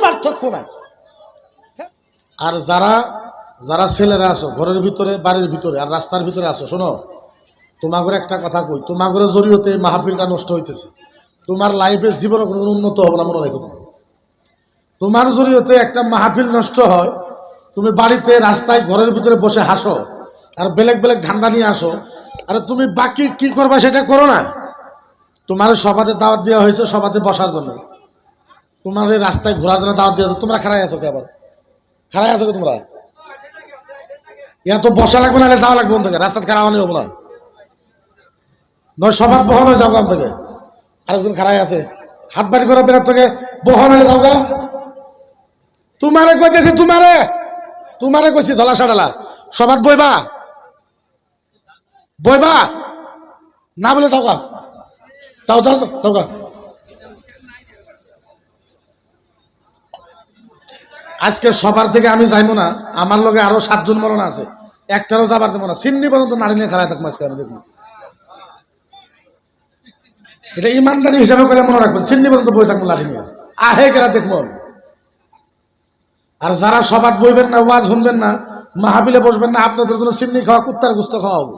পার্থক্য নাই। আর যারা যারা ছেলেরা আসো ঘরের ভিতরে, বাড়ির ভিতরে, আর রাস্তার ভিতরে আসো শোনো, তোমাগরে একটা কথা কই, তোমাগরে জড়িয়তে মাহফিলটা নষ্ট হইতেছে। তোমার লাইফে জীবনে কোনো উন্নত হবে না, মনে রাখো তুমি। তোমার জড়িয়তে একটা মাহফিল নষ্ট হয়, তুমি বাড়িতে, রাস্তায়, ঘরের ভিতরে বসে হাসো, আর বেলেগ বেলেগ ঠান্ডা নিয়ে আসো, আর তুমি বাকি কি করবা সেটা করো না। তোমার সভাতে দাওয়াত দেওয়া হয়েছে সভাতে বসার জন্য। তোমার রাস্তায় ঘোরার জন্য দাওয়াত দেওয়া হয়েছে তোমরা খারাই আছো আবার? খারাই আছো তোমরা? এত বসা লাগবে না, যাওয়া লাগবে থেকে? রাস্তাতে খারাপ হলে হব না। নয়, সবার বহন হয়ে ওখান থেকে। আরেকজন খারাই আছে। হাত বাড়ি করে বেরোর থেকে বহন হলে যাও গা। তোমারে কইতেছি, তোমারে! তোমারে কইছি, ধলা সাডালা। সবাত বইবা? বইবা? না বলে যাও গা। তাও যাও যাও গা। আজকে সবার থেকে আমি যাইবো না, আমার লগে আরও সাতজন মরণ আছে। একটারও যাবার দেবো না। সিন্নি পর্যন্ত নারী নিয়ে খারাপ থাকব আজকে আমি দেখব এটা ইমানদারি হিসাবে করে মনে রাখবেন। সিন্নি পর্যন্ত বই থাকব লাঠি নিয়ে। আহে কেরা দেখব? আর যারা সবাদ বইবেন না, ওয়াজ শুনবেন না মাহাবিলে বসবেন না, আপনাদের জন্য সিন্নি খাওয়া, কুত্তার গুস্ত খাওয়া হব।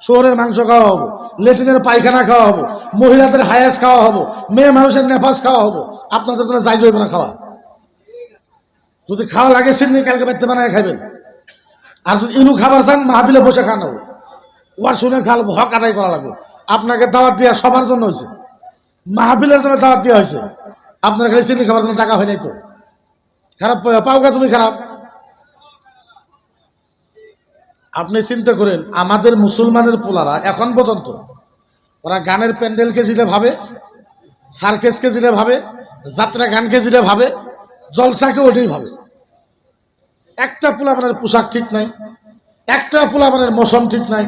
শহরের মাংস খাওয়া হব। লেট্রিনের পায়খানা খাওয়া হব। মহিলাদের হায়াস খাওয়া হব। মেয়ে মানুষের নেফাস খাওয়া হব। আপনাদের জন্য যাই যাইবে না খাওয়া। যদি খাওয়া লাগে সিন্নি কালকে বাড়তে বানায় খাবেন আর যদি ইনু খাবার চান মাহাবিলে বসে খান হব ওয়ার শুনে খাওয়াবো হক আদায় করা লাগবে। আপনাকে দাওয়াত দেওয়া সবার জন্য হয়েছে। মাহফিলের জন্য দাওয়াত দেওয়া হয়েছে। আপনার খালি চিনি খাবার জন্য টাকা হয় নাই তো। খারাপ পাওগা তুমি খারাপ। আপনি চিন্তা করেন, আমাদের মুসলমানের পোলারা এখন পর্যন্ত, ওরা গানের প্যান্ডেলকে জিলে ভাবে সার্কেসকে জিলে ভাবে যাত্রা গানকে জিলে ভাবে জলসাকে ওটাই ভাবে। একটা পোলাপানের পোশাক ঠিক নাই, একটা পোলাপানের মৌসম ঠিক নাই,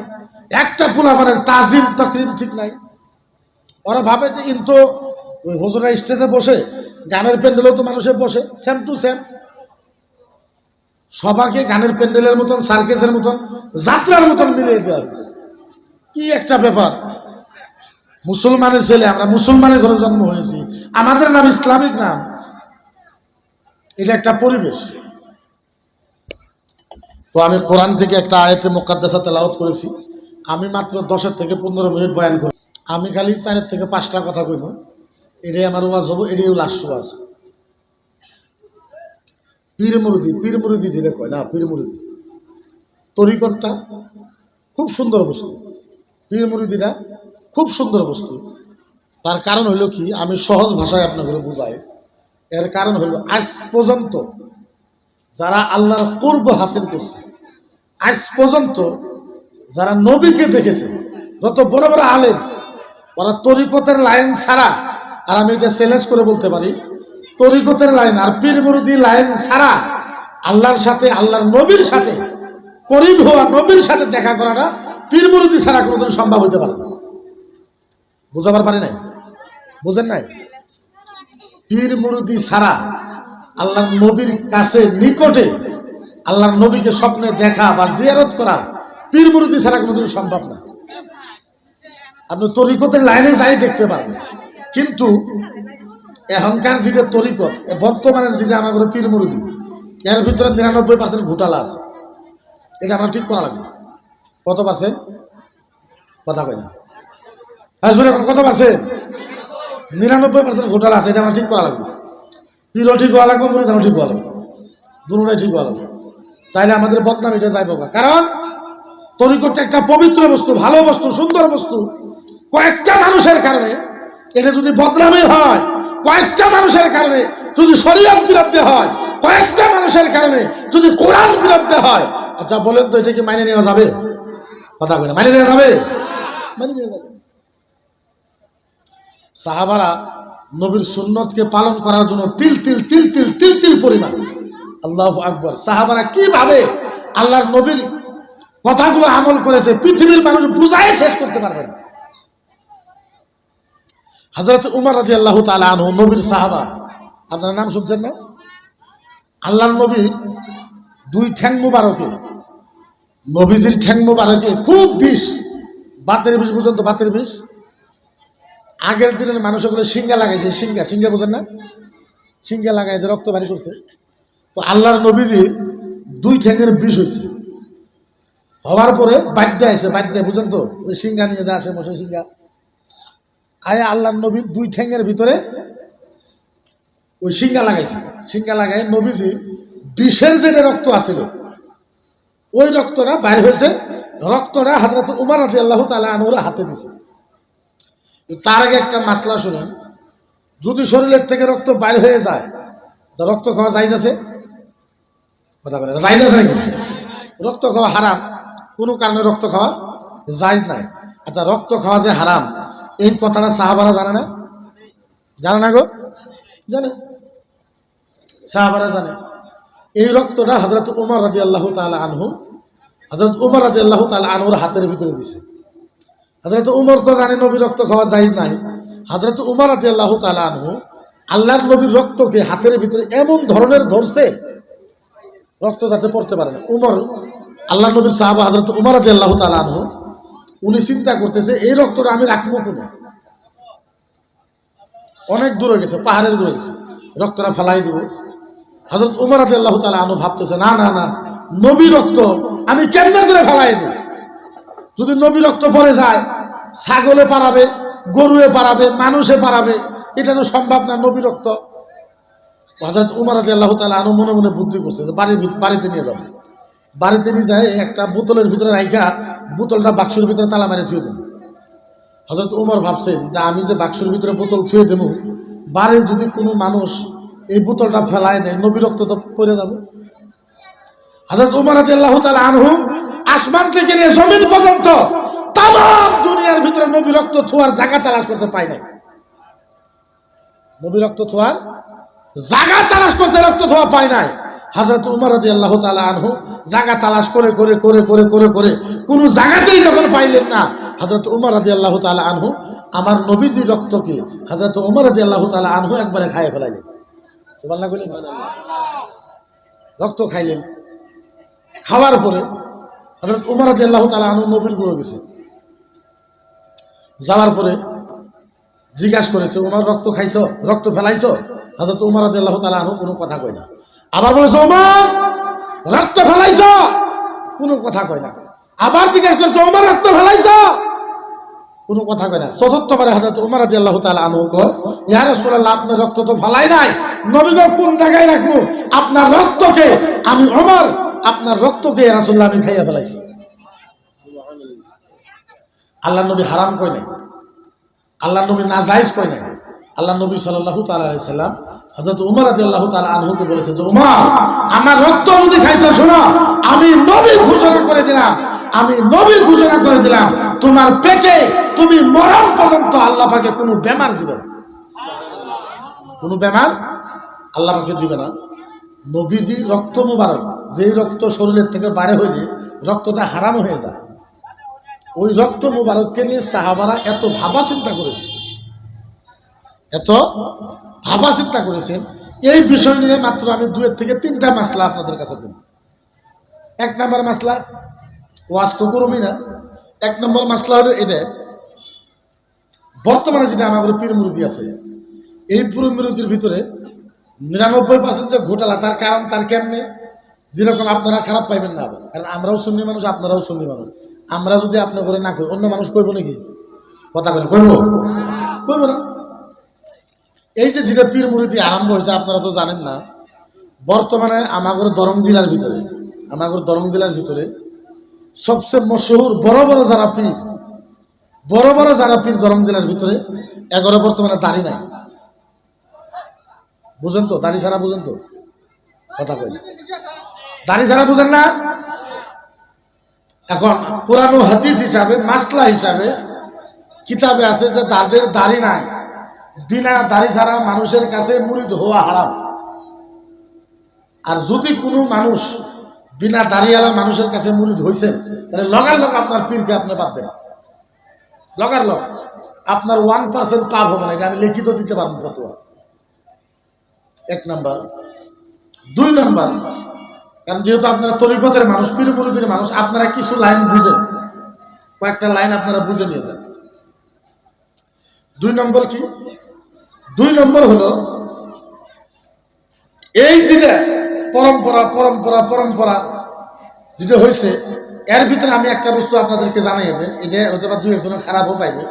একটা পোলাপানের তাজিম তকরিম ঠিক নাই। ওরা ভাবে যে কিন্তু ওই হজরা স্টেজে বসে, গানের প্যান্ডেলেও তো মানুষে বসে সেম টু সেম সবাইকে গানের প্যান্ডেলের মতন সার্কেসের মতন, যাত্রার মতন মিলিয়ে দেওয়া হইতেছে। কি একটা ব্যাপার। মুসলমানের ছেলে, আমরা মুসলমানের ঘরে জন্ম হয়েছি। আমাদের নাম ইসলামিক নাম। এটা একটা পরিবেশ। তো আমি কোরআন থেকে একটা আয়তে মোকাদ্দাসা তেলাওয়াত করেছি। আমি মাত্র দশের থেকে পনেরো মিনিট বয়ান করি। আমি খালি চারের থেকে পাঁচটা কথা কইব। এটাই আমার ওয়াজ হব, এটাই লাস্ট ওয়াজ। পীর মুরুদি পীর মুরুদি ধীরে কয় না, পীর মুরুদি। তরিকটটা খুব সুন্দর বস্তু। পীর মুরুদিটা খুব সুন্দর বস্তু। তার কারণ হলো কি, আমি সহজ ভাষায় আপনাকে বুঝাই। এর কারণ হলো আজ পর্যন্ত যারা আল্লাহর পূর্ব হাসিল করছে আজ পর্যন্ত যারা নবীকে দেখেছে, যত বড় বড় আলেম, ওরা তরিকতের লাইন ছাড়া, আর আমি এটা চ্যালেঞ্জ করে বলতে পারি, তরিকতের লাইন আর পীর মুরুদি লাইন ছাড়া আল্লাহর সাথে, আল্লাহর নবীর সাথে, করিম হওয়া নবীর সাথে দেখা করাটা পীর মুরুদি ছাড়া কোনোদিন সম্ভব হতে পারে না। বুঝাবার পারি নাই? বুঝেন নাই? পীর মুরুদি ছাড়া আল্লাহর নবীর কাছে নিকটে আল্লাহর নবীকে স্বপ্নে দেখা বা জিয়ারত করা, পীর মুরুদি ছাড়া কোনোদিন সম্ভব না। আপনি তরিকতের লাইনে যাই দেখতে পারেন। কিন্তু এখনকার যেটা তরিকত বর্তমানের যেটা আমার ঘরে পীর মুরুদি এর ভিতরে নিরানব্বই পার্সেন্ট ঘোটালা আছে। এটা আমরা ঠিক করা লাগবে। কত পার্সেন্ট কথা কয় না। হ্যাঁ শুনে কত পার্সেন্ট নিরানব্বই পার্সেন্ট ঘোটালা আছে, এটা আমার ঠিক করা লাগবে। পীরও ঠিক হওয়া লাগবে মুরিদানও ঠিক হওয়া লাগবে। দুটাই ঠিক হওয়া লাগবে। তাইলে আমাদের বদনাম এটা যাইব। কারণ তরিকতটা একটা পবিত্র বস্তু, ভালো বস্তু, সুন্দর বস্তু, কয়েকটা মানুষের কারণে এটা যদি বদনামে হয়, কয়েকটা মানুষের কারণে যদি শরীয়ত বিরুদ্ধে হয়, কয়েকটা মানুষের কারণে যদি কোরআন বিরুদ্ধে হয় আচ্ছা বলেন তো, এটা কি মাইনে নেওয়া যাবে? কথা বলে মাইনে নেওয়া যাবে? মাইনে নেওয়া যাবে। সাহাবারা নবীর সুন্নতকে পালন করার জন্য তিল তিল তিল তিল তিল তিল পরিমাণ। আল্লাহ আকবর। সাহাবারা কীভাবে আল্লাহর নবীর কথাগুলো আমল করেছে, পৃথিবীর মানুষ বুঝাই শেষ করতে পারবে না। হজরত উমর রাজি আল্লাহ তালা আনহু, নবীর সাহাবা, আপনার নাম শুনছেন না? আল্লাহর নবী দুই ঠ্যাং মুবারকে, নবীজির ঠ্যাং মুবারকে খুব বিষ, বাতের বিষ বুঝুন তো, বাতের বিষ। আগের দিনের মানুষ ওগুলো সিঙ্গা লাগাইছে সিঙ্গা সিঙ্গা বোঝেন না? সিঙ্গা লাগাইছে, রক্ত বাড়ি করছে। তো আল্লাহর নবীজির দুই ঠ্যাঙের বিষ হয়েছে। হওয়ার পরে বাদ্য আছে বাদ্য, বুঝেন তো? ওই সিঙ্গা নিয়ে যা আসে মশা সিঙ্গা আয় আল্লাহর নবীর দুই ঠ্যাঙের ভিতরে ওই সিঙ্গা লাগাইছে। সিঙ্গা লাগাই নবীজি বিষের যে রক্ত আছিল। ওই রক্তটা বাইর হয়েছে। রক্তটা হাজরত উমার রাদি আল্লাহ তালা আনুরা হাতে দিছে। তার আগে একটা মাসলা শুনেন। যদি শরীরের থেকে রক্ত বাইর হয়ে যায় রক্ত খাওয়া যাইজ আছে। কথা রক্ত খাওয়া হারাম। কোনো কারণে রক্ত খাওয়া যাইজ নাই। আচ্ছা রক্ত খাওয়া যে হারাম, এই কথাটা সাহাবারা জানে না? জানে না গো? জানে। সাহাবারা জানে। এই রক্তটা হজরত উমর রাজি আল্লাহ তালা আনহু হজরত উমর রাজি আল্লাহ তালা আনহুর হাতের ভিতরে দিছে। হজরত উমর তো জানে নবী রক্ত খাওয়া যায় নাই। হজরত উমর রাজি আল্লাহ তালা আনহু, আল্লাহর নবীর রক্তকে হাতের ভিতরে এমন ধরনের ধরছে রক্ত যাতে পড়তে পারে না। উমর, আল্লাহ নবীর সাহাবা হজরত উমর রাজি আল্লাহ তালা আনহু, উনি চিন্তা করতেছে, এই রক্তটা আমি রাখব কোনো? অনেক দূরে গেছে, পাহাড়ের দূরে গেছে। রক্তটা ফেলাই দিব। হজরত উমর রাজি আল্লাহ তালা আনু ভাবতেছে, না না না, নবী রক্ত আমি কেমনে করে ফেলাই দিই যদি নবী রক্ত পরে যায়, ছাগলে পারাবে গরুয়ে পারাবে মানুষে পারাবে এটা তো সম্ভব না নবী রক্ত। হজরত উমর রাজি আল্লাহ তালা আনু মনে মনে বুদ্ধি করছে বাড়ির বাড়িতে নিয়ে যাব। বাড়িতে নিয়ে যায় একটা বোতলের ভিতরে রাইখা, বোতলটা বাক্সের ভিতরে তালা মারে থুয়ে দেন। হজরত উমর ভাবছেন যে আমি যে বাক্সের ভিতরে বোতল থুয়ে দেবো, বাড়ির যদি কোনো মানুষ এই বোতলটা ফেলায় দেয়, নবী রক্ত তো পড়ে যাবে। হজরত উমর আল্লাহ তালা আনহু আসমান থেকে নিয়ে জমিন পর্যন্ত তাম দুনিয়ার ভিতরে নবী রক্ত ছোঁয়ার জায়গা তালাশ করতে পায় নাই। নবী রক্ত জায়গা তালাশ করতে রক্ত ছোঁয়া পায় নাই। হজরত উমর রাজি আল্লাহ তালা আনহু জাগা তালাশ করে করে করে করে করে করে কোন জায়গাতেই যখন পাইলেন না হজরত উমর রাজি আল্লাহ তালা আনহু আমার নবীজি রক্তকে হজরত উমর রাজি আল্লাহ তালা আনহু একবারে খাইয়ে ফেলাইলেন। রক্ত খাইলেন। খাওয়ার পরে হজরত উমর রাজি আল্লাহ তালা আনহু নবীরগুলো গেছে। যাওয়ার পরে জিজ্ঞাসা করেছে, উমার, রক্ত খাইছ? রক্ত ফেলাইছ? হজরত উমর রাজি আল্লাহ তালা আনহু কোনো কথা কয় না। আবার বলেছে ওমর রক্ত ফেলাইছ? কোনো কথা কয় না। আবার জিজ্ঞাসা করেছে ওমর রক্ত ফেলাইছ? কোনো কথা কয় না। চতুর্থবারে হাজরত উমর রাজি আল্লাহ তালা আনহু কয়, ইয়া রাসূলুল্লাহ, আপনার রক্ত তো ফেলাই নাই। নবীগ কোন জায়গায় রাখব? আপনার রক্তকে আমি ওমর আপনার রক্তকে রাসূলুল্লাহ আমি খাইয়া ফেলাইছি। আল্লাহ নবী হারাম কয় নাই। আল্লাহ নবী নাজাইজ কয় নাই। আল্লাহ নবী আলাইহি সাল্লাম হযরত উমর রাদিয়াল্লাহু তাআলা আনহুকে বলেছে যে, উমর, আমার রক্ত যদি খাইছো, শোনো, আমি নবী ঘোষণা করে দিলাম, আমি নবী ঘোষণা করে দিলাম, তোমার পেটে তুমি মরণ পর্যন্ত আল্লাহ পাকে কোনো বেমার দিবে না। কোনো বেমার আল্লাহ পাকে দিবে না। নবীজি রক্ত মুবারক, যেই রক্ত শরীরের থেকে বাইরে হইলে রক্তটা হারাম হয়ে যায়। ওই রক্ত মুবারককে নিয়ে সাহাবারা এত ভাবা চিন্তা করেছে। এত ভাবা চিন্তা করেছেন। এই বিষয় নিয়ে মাত্র আমি দুয়ের থেকে তিনটা মাসলা আপনাদের কাছে করি এক নম্বর মাসলা ওয়াজ তো করবই না। এক নম্বর মাসলা হলো এটা, বর্তমানে যেটা আমার পীর আছে, এই পুরো মুরুদির ভিতরে নিরানব্বই পার্সেন্ট যে ঘোটালা, তার কারণ তার কেমনে? যেরকম আপনারা খারাপ পাইবেন না আবার। কারণ আমরাও সুন্নি মানুষ, আপনারাও সুন্নি মানুষ। আমরা যদি আপনার করে না করি, অন্য মানুষ কইব নাকি? কথা বলে কইব? কইব না। এই যে যেটা পীর মুরিদি আরম্ভ হয়েছে, আপনারা তো জানেন না, বর্তমানে আমাগর দরং জেলার ভিতরে, আমাগর দরং জেলার ভিতরে সবচেয়ে মশহুর, বড় বড় যারা পীর, বড় বড় যারা পীর দরং জেলার ভিতরে, এগারো বর্তমানে দাড়ি নাই। বুঝেন তো, দাড়ি ছাড়া বুঝেন তো? কথা কই দাড়ি ছাড়া বুঝেন না? এখন ও হাদিস হিসাবে, মাসলা হিসাবে কিতাবে আছে যে তাদের দাড়ি নাই। বিনা দাড়ি ছাড়া মানুষের কাছে মুরিদ হওয়া হারাম। আর যদি কোনো মানুষ বিনা দাড়িওয়ালা মানুষের কাছে মুরিদ হয়েছেন তাহলে লগার লগ আপনার পীরকে আপনি বাদ দেন। লগার লগ। আপনার ওয়ান পার্সেন্ট পাপ হবে না আমি লিখিত দিতে পারব ফটোয়া এক নাম্বার। দুই নাম্বার, কারণ যেহেতু আপনারা তরিকতের মানুষ, পীর মুরিদের মানুষ, আপনারা কিছু লাইন বুঝেন। কয়েকটা লাইন আপনারা বুঝে নিয়ে যান। দুই নম্বর কি? দুই নম্বর হলো, এই যেটা পরম্পরা পরম্পরা পরম্পরা যেটা হয়েছে এর ভিতরে আমি একটা বস্তু আপনাদেরকে জানাই দেন, এটা হতে পারে দুই একজনের খারাপও পাইবে।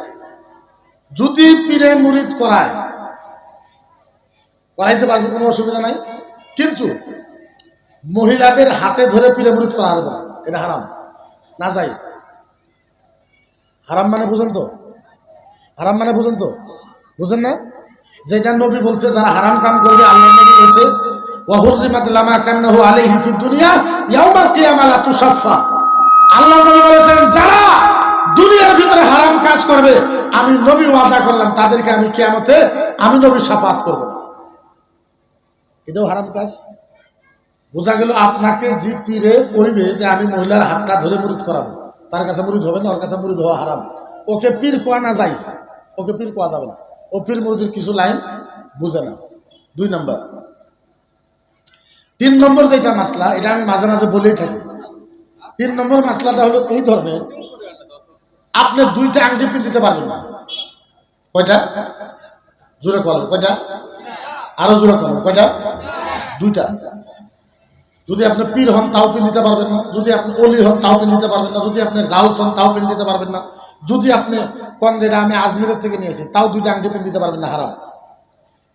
যদি পীরে মুরিদ করায়, করাইতে পারবে, কোনো অসুবিধা নাই। কিন্তু মহিলাদের হাতে ধরে পীরে মুরিদ করা হবে এটা হারাম, না যাই হারাম মানে বুঝেন তো? হারাম মানে বুঝেন তো? বুঝেন না? যেটা নবী বলছে, যারা হারাম কাম করবে আল্লাহ বলছে লামা দুনিয়া আল্লাহ নবী বলেছেন, যারা দুনিয়ার ভিতরে হারাম কাজ করবে, আমি নবী ওয়াদা করলাম, তাদেরকে আমি কিয়ামতে, আমি নবী সাফাত করব না। এটাও হারাম কাজ। বোঝা গেল আপনাকে যে পীরে কইবে যে, আমি মহিলার হাতটা ধরে মুরিদ করাবো, তার কাছে মুরিদ হবে না, ওর কাছে মুরিদ হওয়া হারাম। ওকে পীর কোয়া না যাইস, ওকে পীর কোয়া যাবে না। ও পীর কিছু লাইন বুঝে না। দুই নম্বর। তিন নম্বর যেটা মাসলা, এটা আমি মাঝে মাঝে বলেই থাকি। তিন নম্বর মাসলাটা হলো এই ধরনের আপনি দুইটা আংটি দিতে পারবেন না। কয়টা? জোরে করেন কয়টা? আরও জোরে করেন কয়টা? দুইটা। যদি আপনি পীর হন তাও দিতে পারবেন না, যদি আপনি অলি হন তাও দিতে পারবেন না, যদি আপনি গাউস হন তাও দিতে পারবেন না। যদি আপনি কোন যেটা আমি আজমিরের থেকে নিয়েছি তাও দুইটা আংটি পিন দিতে পারবেন না, হারাম।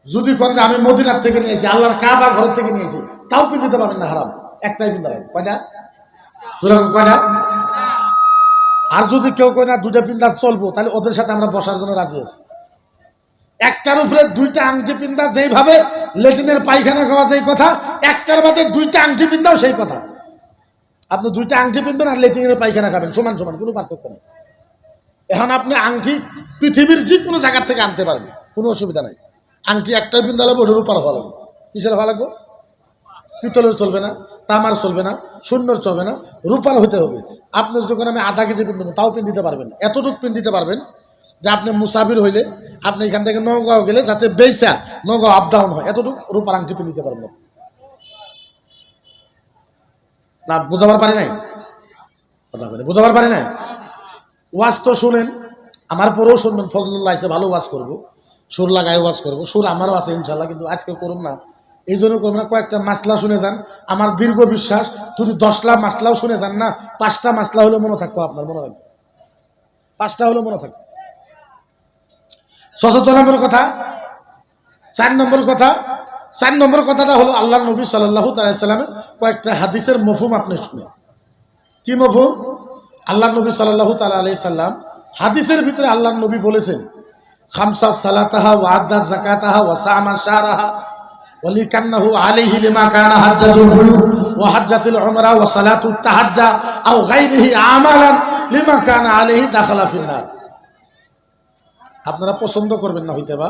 যদি কোন যে আমি মদিনার থেকে নিয়েছি, আল্লাহর কাবা ঘর থেকে নিয়েছি, তাও পিন দিতে পারবেন না, হারাম। একটাই পিন দেবেন কয়টা? যেরকম কয়টা? আর যদি কেউ কয় না, দুইটা পিন্দা চলবো, তাহলে ওদের সাথে আমরা বসার জন্য রাজি আছি। একটার উপরে দুইটা আংটি পিন্দা যেইভাবে, লেটিনের পায়খানা খাওয়া যেই কথা, একটার বাদে দুইটা আংটি পিন্দাও সেই কথা। আপনি দুইটা আংটি পিনবেন আর লেটিনের পায়খানা খাবেন, সমান সমান, কোনো পার্থক্য নেই। এখন আপনি আংটি পৃথিবীর যে কোনো জায়গার থেকে আনতে পারবেন, কোনো অসুবিধা নাই। আংটি একটাই পিন্দা লাগবে, ওটার উপর হওয়া লাগবে। কিসের হওয়া লাগবে? পিতলের চলবে না, তামার চলবে না শূন্যর চলবে না, রূপার হতে হবে। আপনি যদি কোনো আমি আধা কেজি পিন দেবেন তাও পিন দিতে পারবেন এতটুকু পিন দিতে পারবেন যে আপনি মুসাফির হইলে, আপনি এখান থেকে নগাঁও গেলে যাতে বেসা নগাঁও আপ ডাউন হয়। এতটুকু রূপার আংটি পিন দিতে পারবেন না। বোঝাবার পারি নাই? কথা বলে, বোঝাবার পারি নাই? ওয়াজ তো শুনেন, আমার পরেও শুনবেন, ফজলুল্লাহ এসে ভালো ওয়াজ করব। সুর লাগায় ওয়াজ করব, সুর আমারও আছে ইনশাল্লাহ, কিন্তু আজকে করুন না। এই জন্য করব না, কয়েকটা মাসলা শুনে যান। আমার দীর্ঘ বিশ্বাস, যদি দশটা মাসলাও শুনে যান না, পাঁচটা মাসলা হলে মনে থাকব আপনার, মনে রাখবে পাঁচটা হলে মনে থাকবে। চতুর্থ নম্বর কথা, চার নম্বর কথা, চার নম্বর কথাটা হলো আল্লাহ নবী সাল্লাহ তালামের কয়েকটা হাদিসের মফুম আপনি শুনে কি মফুম আল্লাহ নবী সাল্লাহ তালা আলি সাল্লাম হাদিসের ভিতরে আল্লাহ নবী বলেছেন, খামসা সালাতাহা ও আদার জাকাতাহা ও সামা ওলি কান্নাহু লিমা ও আপনারা পছন্দ করবেন না হইতে বা,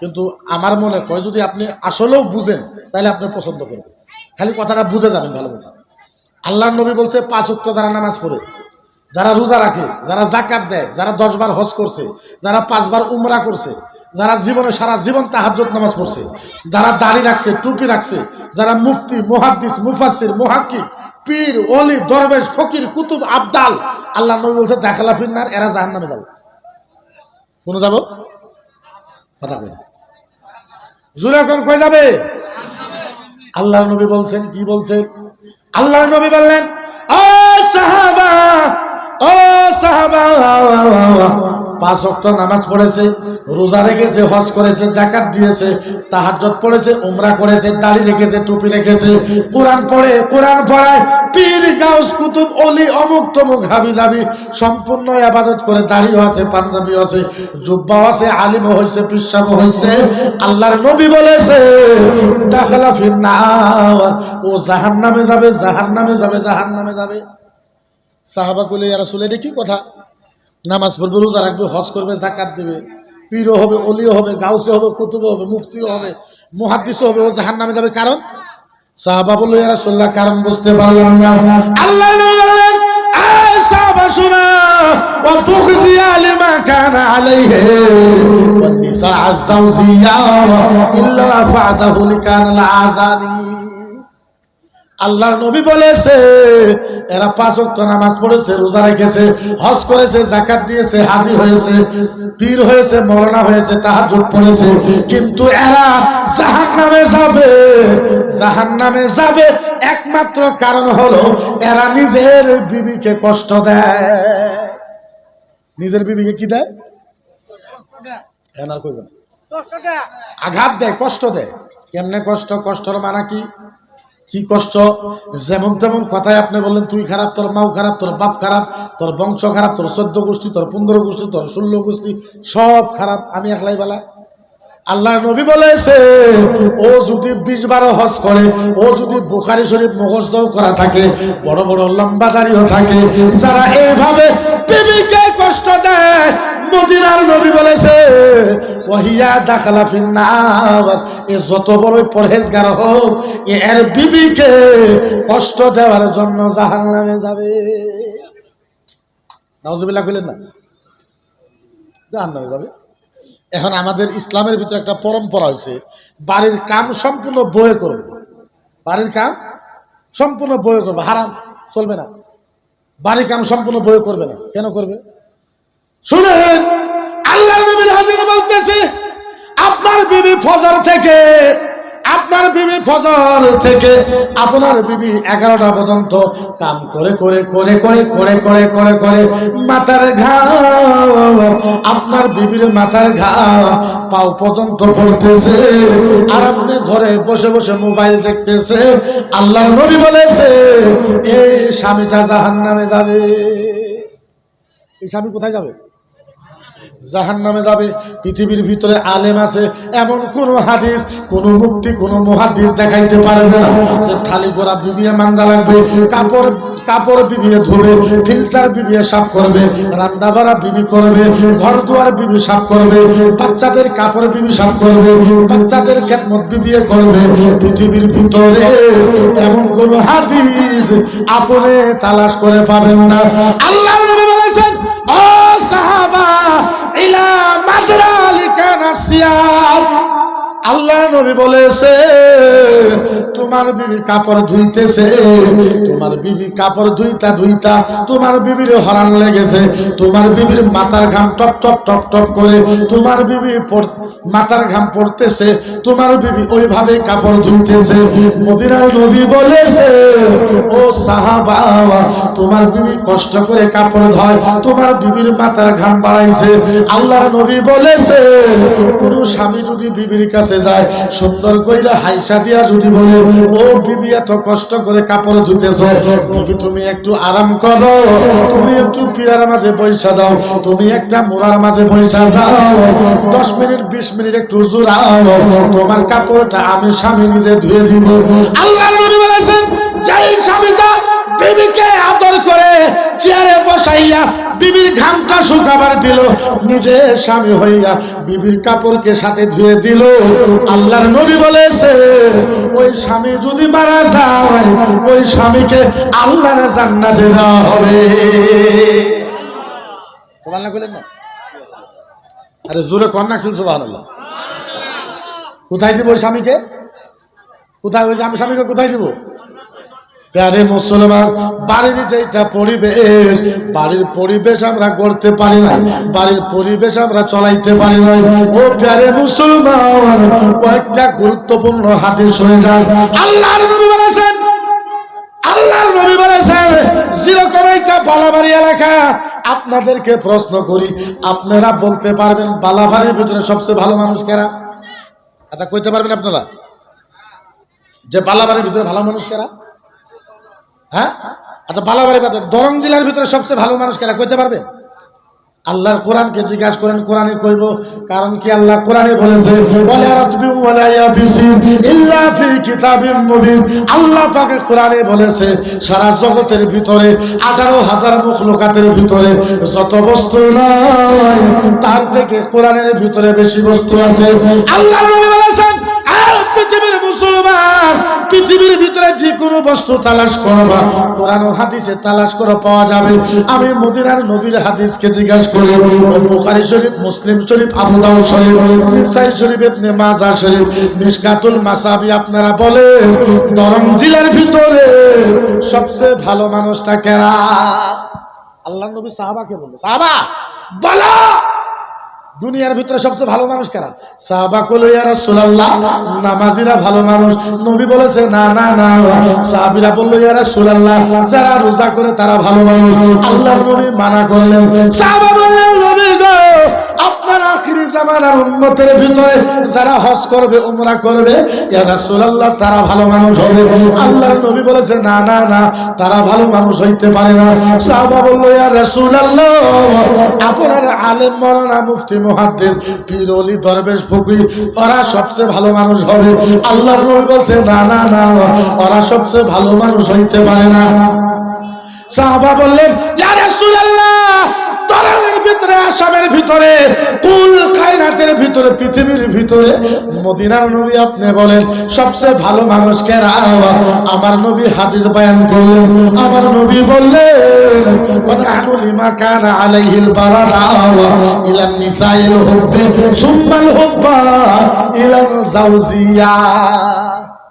কিন্তু আমার মনে হয় যদি আপনি আসলেও বুঝেন, তাহলে আপনি পছন্দ করবেন। খালি কথাটা বুঝে যাবেন ভালো কথা আল্লাহ নবী বলছে, পাঁচ উত্তর তারা নামাজ পড়ে যারা রোজা রাখে, যারা জাকাত দেয়, যারা দশবার হজ করছে, যারা পাঁচবার উমরা করছে, যারা জীবনে সারা জীবন তাহাজ্জত নামাজ পড়ছে, যারা দাড়ি রাখছে, টুপি রাখছে, যারা মুফতি, মুহাদ্দিস মুফাসির মুহাক্কি পীর অলি দরবেশ, ফকির, কুতুব, আবদাল, আল্লাহ নবী বলছে, দেখালা ফিরনার এরা জাহান নামে যাব। কোন যাব? কথা কই জুরে এখন কই যাবে? আল্লাহ নবী বলছেন, কি বলছেন? আল্লাহ নবী বললেন সাহাবা পাঁচ ওয়াক্ত নামাজ পড়েছে, রোজা রেখেছে, হজ করেছে জাকাত দিয়েছে তাহাজ্জত পড়েছে, উমরা করেছে রেখেছে, টুপি রেখেছে, কোরআন পড়ে, কোরআন পড়ায়, পীর, গাউস, কুতুব, অলি, অমুক তমুক, হাবি যাবি সম্পূর্ণ আবাদত করে দাড়িও আছে পাঞ্জাবি আছে, জুব্বাও আছে, আলিমও হয়েছে পিসাবও হয়েছে আল্লাহর নবী বলেছে ও জাহান্নামে যাবে জাহান্নামে যাবে জাহান্নামে যাবে। সাহাবা কুলে ইয়ারা সুলে এটা কি কথা নামাজ পড়বে রোজা রাখবে হজ করবে জাকাত দেবে পীরও হবে অলিও হবে গাউসে হবে কুতুবও হবে মুফতিও হবে মুহাদ্দিসও হবে ও জাহান নামে যাবে কারণ সাহাবা বললো ইয়ারা সুল্লাহ কারণ বুঝতে পারলাম না আল্লাহ নবী বললেন, "এই সাহাবা শোনা, وتخزي لما كان عليه والنساء الزوجية إلا فعده لكان العزاني আল্লাহর নবী বলেছে এরা পাঁচ ওয়াক্ত নামাজ পড়েছে রোজা রেখেছে হজ করেছে জাকাত দিয়েছে হাজি হয়েছে পীর হয়েছে মরনা হয়েছে তাহাজ্জুদ পড়েছে। কিন্তু এরা জাহান নামে যাবে জাহান নামে যাবে একমাত্র কারণ হলো এরা নিজের বিবিকে কষ্ট দেয়। নিজের বিবিকে কি দেয়? এনার কইবে আঘাত দেয় কষ্ট দেয়। কেমনে কষ্ট? কষ্টর মানা কি? কি কষ্ট? যেমন তেমন কথায় আপনি বললেন, তুই খারাপ, তোর মাও খারাপ, তোর বাপ খারাপ, তোর বংশ খারাপ, তোর চোদ্দ গোষ্ঠী, তোর পনেরো গোষ্ঠী, তোর ষোলো গোষ্ঠী, সব খারাপ, আমি একলাই বেলা আল্লাহর নবী বলেছে, ও যদি বিশ বারো হজ করে, ও যদি বুখারি শরীফ মুখস্থ করা থাকে, বড় বড় লম্বা দাঁড়িয়ে থাকে, যারা এইভাবে বিবিকে কষ্ট দেয় যত বিবিকে কষ্ট জাহান নামে যাবে? এখন আমাদের ইসলামের ভিতরে একটা পরম্পরা হয়েছে, বাড়ির কাম সম্পূর্ণ বয়ে করব। বাড়ির কাম সম্পূর্ণ বয়ে করবে, হারাম, চলবে না। বাড়ির কাম সম্পূর্ণ বয়ে করবে না, কেন করবে? শুনেন আল্লাহ বলতেছে, আপনার বিবি ফজর থেকে আপনার বিবি ফজর থেকে আপনার বিবি এগারোটা পর্যন্ত কাম করে করে করে করে করে করে করে করে মাথার ঘাম আপনার বিবির মাথার ঘাম পাও পর্যন্ত পড়তেছে। আর আপনি ঘরে বসে বসে মোবাইল দেখতেছে। আল্লাহর নবী বলেছে, এই স্বামীটা জাহান নামে যাবে। এই স্বামী কোথায় যাবে? জাহান নামে যাবে, পৃথিবীর ভিতরে আলেম আছে, এমন কোন হাদিস, কোন মুক্তি, কোন মহাদিস দেখাইতে পারবে না। যে খালি গোড়া বিবিয়ে মান্দা লাগবে, কাপড় কাপড় বিবিয়ে ধুবে, ফিল্টার বিবিয়ে সাফ করবে রান্না বাড়া বিবি করবে ঘর দুয়ার বিবি সাফ করবে, বাচ্চাদের কাপড় বিবি সাফ করবে, বাচ্চাদের খেদমত বিবিয়ে করবে। পৃথিবীর ভিতরে এমন কোন হাদিস আপনি তালাশ করে পাবেন না। আল্লাহ বলেছেন ও সাহাবা ইলা মাদরালিকা নাসিয়াব আল্লাহ নবী বলেছে, তোমার বিবি কাপড় ধুইতেছে, তোমার বিবি কাপড় ধুইতা ধুইতা তোমার বিবির হরান লেগেছে, তোমার বিবির মাথার ঘাম টপ টপ টপ টপ করে, তোমার বিবি মাথার ঘাম পড়তেছে, তোমার বিবি ওইভাবে কাপড় ধুইতেছে। মদিনার নবী বলেছে, ও সাহাবা, তোমার বিবি কষ্ট করে কাপড় ধয়, তোমার বিবির মাথার ঘাম বাড়াইছে। আল্লাহর নবী বলেছে, কোন স্বামী যদি বিবির কাছে যায়, সুন্দর কইরা হাইসা দিয়া যদি বলে, ও বিবি, এত কষ্ট করে কাপড় ধুতেছ বিবি, তুমি একটু আরাম করো, তুমি একটু পিয়ার মাঝে বৈশা যাও, তুমি একটা মোড়ার মাঝে বৈশা যাও, দশ মিনিট, বিশ মিনিট একটু জোড়াও, তোমার কাপড়টা আমি স্বামী নিজে ধুয়ে দিব। আল্লাহ নবী বলেছেন, যেই স্বামীটা বিবিকে আদর করে চেয়ারে বসাইয়া বিবির ঘামটা শুকাবার দিল। নিজে স্বামী হইয়া বিবির কাপড়কে সাথে ধুয়ে দিল। আল্লাহর নবী বলেছে, ওই স্বামী যদি মারা যায়, ওই স্বামীকে আল্লাহর জান্নাতে দেওয়া হবে। কইলেন না? আরে জোরে কন্যা ছিল সুবহানাল্লাহ। কোথায় দিব ওই স্বামীকে? কোথায় ওই স্বামীকে কোথায় দিব? প্যারে মুসলমান, বাড়ির যেটা পরিবেশ, বাড়ির পরিবেশ আমরা করতে পারি না বাড়ির পরিবেশ আমরা চলাইতে পারি না ও প্যারে মুসলমান, কয়েকটা গুরুত্বপূর্ণ হাতে শুনে যান। আল্লাহর নবী বলেছেন, আল্লাহর নবী বলেছেন, যেরকম একটা বালাবাড়ি এলাকা, আপনাদেরকে প্রশ্ন করি, আপনারা বলতে পারবেন বালাবাড়ির ভিতরে সবচেয়ে ভালো মানুষ কেরা? এটা কইতে পারবেন আপনারা? যে বালাবাড়ির ভিতরে ভালো মানুষ কেরা? হ্যাঁ? আচ্ছা বালাবাড়ি বাদ দরং জেলার ভিতরে সবচেয়ে ভালো মানুষ কেরা? কইতে পারবে? আল্লাহর কোরআনকে জিজ্ঞাসা করেন, কোরআনে কইব, কারণ কি আল্লাহ কোরআনে বলেছে, ওয়ালা রাতবি ওয়ালা ইয়াবিসি ইল্লা ফি কিতাবিম মুবিন। আল্লাহ পাক কোরআনে বলেছে, সারা জগতের ভিতরে 18000 মখলুকাতের ভিতরে যত বস্তু নাই, তার থেকে কোরআনের ভিতরে বেশি বস্তু আছে। আল্লাহ নবী বলেছেন পৃথিবীর ভিতরে যে কোনো বস্তু তালাশ করবা, কোরআন হাদিসে তালাশ করে পাওয়া যাবে। আমি মদিনার নবীর হাদিসকে জিজ্ঞাসা করি বুখারী শরীফ, মুসলিম শরীফ, আবু দাউদ শরীফ, নিসাই শরীফ, ইবনে মাজাহ শরীফ মিশকাতুল মাসাবি আপনারা বলেন দরম জেলার ভিতরে সবচেয়ে ভালো মানুষটা কেরা? আল্লাহ নবী সাহাবাকে বলল, সাহাবা, বলো! দুনিয়ার ভিতরে সবচেয়ে ভালো মানুষ কারা? সাহাবা কলো ইয়া রাসূলুল্লাহ, নামাজিরা ভালো মানুষ। নবী বলেছে, না না না। সাহাবীরা বলল, ইয়া রাসূলুল্লাহ, যারা রোজা করে তারা ভালো মানুষ। আল্লাহর নবী মানা করলেন। সাহাবা বললেন, নবী গো আপনার আখিরি জামানার উম্মতের ভিতরে যারা হজ করবে, উমরা করবে তারা ভালো মানুষ হবে। আল্লাহর নবী বলেছে, না না না, তারা ভালো মানুষ হইতে পারে না। সাহাবা বলল, ইয়া রাসূলুল্লাহ, আপনার আলেম মাওলানা মুফতি মুহাদ্দিস, পীর ওলি, দরবেশ, ফকির, ওরা সবচেয়ে ভালো মানুষ হবে। আল্লাহর নবী বলছে, না না না, ওরা সবচেয়ে ভালো মানুষ হইতে পারে না। সাহাবা বললেন, ইয়া ভিতরে আসামের ভিতরে কুল কায়নাতের ভিতরে পৃথিবীর ভিতরে মদিনার নবী আপনি বলেন সবচেয়ে ভালো মানুষ কেরা আমার নবী হাদিস বয়ান করলেন আমার নবী বললেন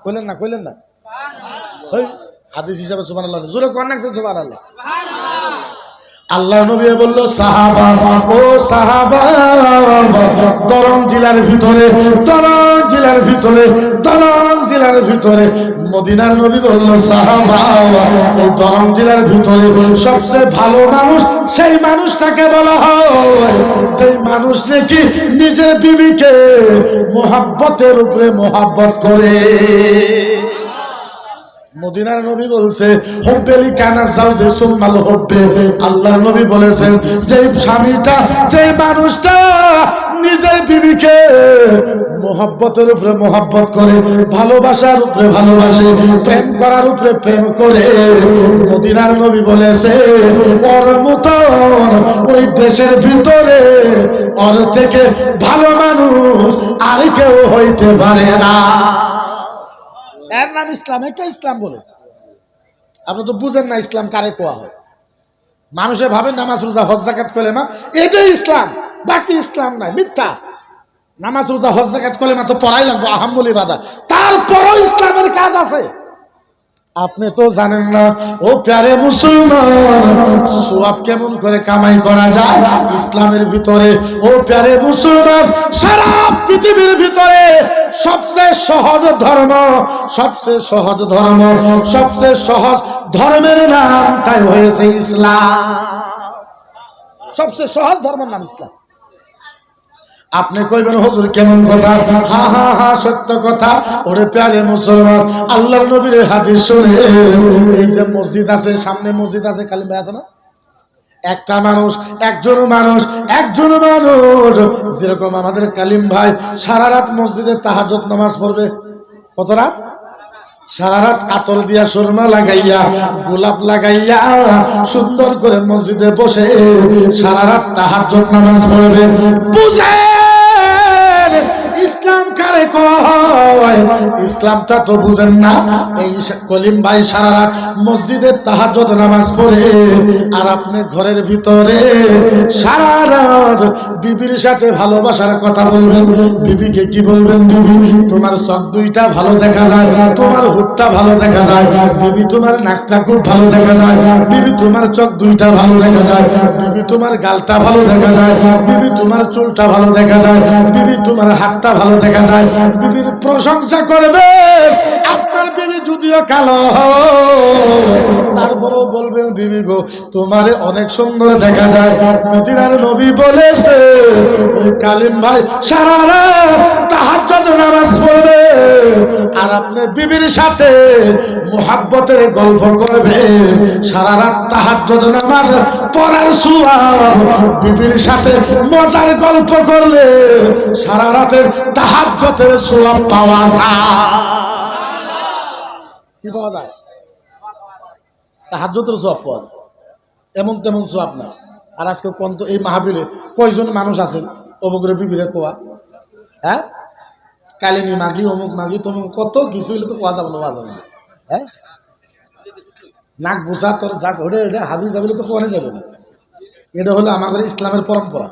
কইলেন না কইলেন না? হাদিস হিসাবে সুবহানাল্লাহ জোরে কোন না সুবহানাল্লাহ। আল্লাহ নবী বলল, সাহাবা, ও সাহাবা দরম জেলার ভিতরে দরম জেলার ভিতরে দরম জেলার ভিতরে। মদিনার নবী বলল, সাহাবা, এই দরম জেলার ভিতরে সবচেয়ে ভালো মানুষ, সেই মানুষটাকে বলা হয়। সেই মানুষ নাকি নিজের বিবিকে মোহাব্বতের উপরে মোহাব্বত করে। মদিনার নবী বলছে হব্বেলি কানা যাও যে সুম্মাল হব্বে। আল্লাহর নবী বলেছেন, যে স্বামীটা, যে মানুষটা নিজের বিবিকে মোহাব্বতের উপরে মোহাব্বত করে, ভালোবাসার উপরে ভালোবাসে, প্রেম করার উপরে প্রেম করে, মদিনার নবী বলেছে, ওর মতন ওই দেশের ভিতরে ওর থেকে ভালো মানুষ আর কেউ হইতে পারে না। এর নাম ইসলাম একে ইসলাম বলে। আপনি তো বুঝেন না ইসলাম কারে কোয়া হয়। মানুষে ভাবে নামাজ, রোজা, হজ জাকাত কলেমা এটাই ইসলাম, বাকি ইসলাম নাই, মিথ্যা। নামাজ, রোজা, হজ জাকাত কলেমা তো পড়াই লাগবো আহাম্বলি বাদা তারপরও ইসলামের কাজ আছে। আপনি তো জানেন না, ও প্যারে মুসলমান। সোয়াব কেমন করে কামাই করা যায়? ইসলামের ভিতরে ও প্যারে মুসলমান, সারা পৃথিবীর ভিতরে সবচেয়ে সহজ ধর্ম, সবচেয়ে সহজ ধর্ম, সবচেয়ে সহজ ধর্মের নাম তাই হয়েছে ইসলাম। সবচেয়ে সহজ ধর্মের নাম ইসলাম। আপনি কইবেন, হুজুর, কেমন কথা? হা হা হা, সত্য কথা। ওরে প্যারে মুসলমান, আল্লাহর নবীর হাদিস শুনে এই যে মসজিদ আছে, সামনে মসজিদ আছে, কালিমা আছে না? একটা মানুষ একজন মানুষ একজন মানুষ, যেরকম আমাদের কালিম ভাই সারা রাত মসজিদে তাহাজত নামাজ পড়বে। কত রাত? সারা রাত আতর দিয়া সুরমা লাগাইয়া, গোলাপ লাগাইয়া, সুন্দর করে মসজিদে বসে সারা রাত তাহাজ্জুদ নামাজ পড়বে। কারে কয়, ইসলামটা তো বুঝেন না। এই কলিম ভাই সারা রাত মসজিদে তাহাজ্জুদ নামাজ পড়ে, আর আপনি ঘরের ভিতরে সারা রাত বিবির সাথে ভালোবাসার কথা বলবেন। বিবিকে কি বলবেন বিবি? তোমার চোখ দুইটা ভালো দেখা যায়, তোমার হুটটা ভালো দেখা যায়, বিবি তোমার নাকটা খুব ভালো দেখা যায়, বিবি তোমার চোখ দুইটা ভালো দেখা যায়, বিবি তোমার গালটা ভালো দেখা যায়, বিবি তোমার চুলটা ভালো দেখা যায়, বিবি তোমার হাতটা ভালো দেখা যায় বিবির প্রশংসা করবে। বিবি যদিও কালো, তারপরেও বলবেন, বিবি গো, তোমারে অনেক সুন্দর দেখা যায়। মদিনার নবী বলেছে কালিম ভাই, সারা রাত তাহাজ্জুদ নামাজ পড়বে আর আপনি বিবির সাথে মোহাব্বতের গল্প করবে। সারা রাত তাহাজ্জুদ নামাজ পড়ার সুয়াব বিবির সাথে মজার গল্প করলে সারা রাতের তাহাজ্জুদের সুয়াব পাওয়া যায়। কি পাওয়া যায়? তাহাজ্জুদের সব পাওয়া যায়। এমন তেমন সব না। আর আজকে কোন তো এই মাহবিলে কয়জন মানুষ আছেন? অবগ্রে বিবিরে কোয়া। হ্যাঁ? কালিনী মাগি অমুক মাগি তমুক, কত কিছু হইলে তো কোয়া যাবে না, কোয়া হ্যাঁ? নাক বোঝা তোর যা ঘরে এটা হাবি যাবে তো কোয়ানে যাবে না। এটা হলো আমাদের ইসলামের পরম্পরা।